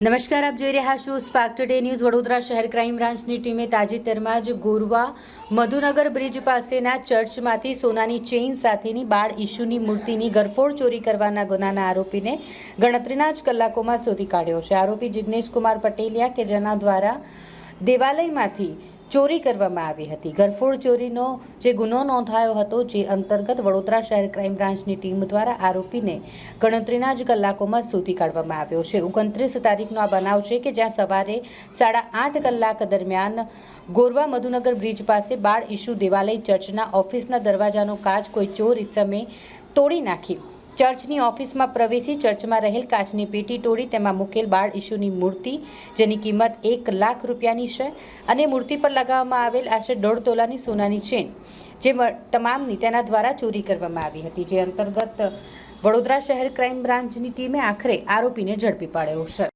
નમસ્કાર, આપ જોઈ રહ્યા છો સ્પાર્ક ટુડે ન્યૂઝ વડોદરા શહેર ક્રાઇમ બ્રાન્ચની ટીમે તાજેતરમાં જ ગોરવા મધુનગર બ્રિજ પાસેના ચર્ચમાંથી સોનાની ચેઇન સાથેની બાળ ઈશુની મૂર્તિની ગરફોડ ચોરી કરવાના ગુનાના આરોપીને ગણતરીના જ કલાકોમાં શોધી કાઢ્યો છે. આરોપી જિગ્નેશ કુમાર પટેલિયા કે જેના દ્વારા દેવાલયમાંથી ચોરી કરવામાં આવી હતી. ગરફોડ ચોરીનો જે ગુનો નોંધાયો હતો, જે અંતર્ગત વડોદરા શહેર ક્રાઇમ બ્રાન્ચની ટીમ દ્વારા આરોપીને ગણતરીના જ કલાકોમાં શોધી કાઢવામાં આવ્યો છે. ઓગણત્રીસ તારીખનો આ બનાવ છે કે જ્યાં સવારે સાડા આઠ કલાક દરમિયાન ગોરવા મધુનગર બ્રિજ પાસે બાળ ઈશુ દેવાલય ચર્ચના ઓફિસના દરવાજાનો કાચ કોઈ ચોર ઇસમે તોડી નાખી. ચર્ચની ઓફિસમાં પ્રવેશી ચર્ચમાં રહેલ કાચની પેટી તોડી તેમાં મૂકેલ બાળ ઈશુની મૂર્તિ, જેની કિંમત એક લાખ રૂપિયાની છે અને મૂર્તિ પર લગાવવામાં આવેલ આશરે દોઢ તોલાની સોનાની ચેન, જે તમામની તેના દ્વારા ચોરી કરવામાં આવી હતી, જે અંતર્ગત વડોદરા શહેર ક્રાઇમ બ્રાન્ચની ટીમે આખરે આરોપીને ઝડપી પાડ્યો છે.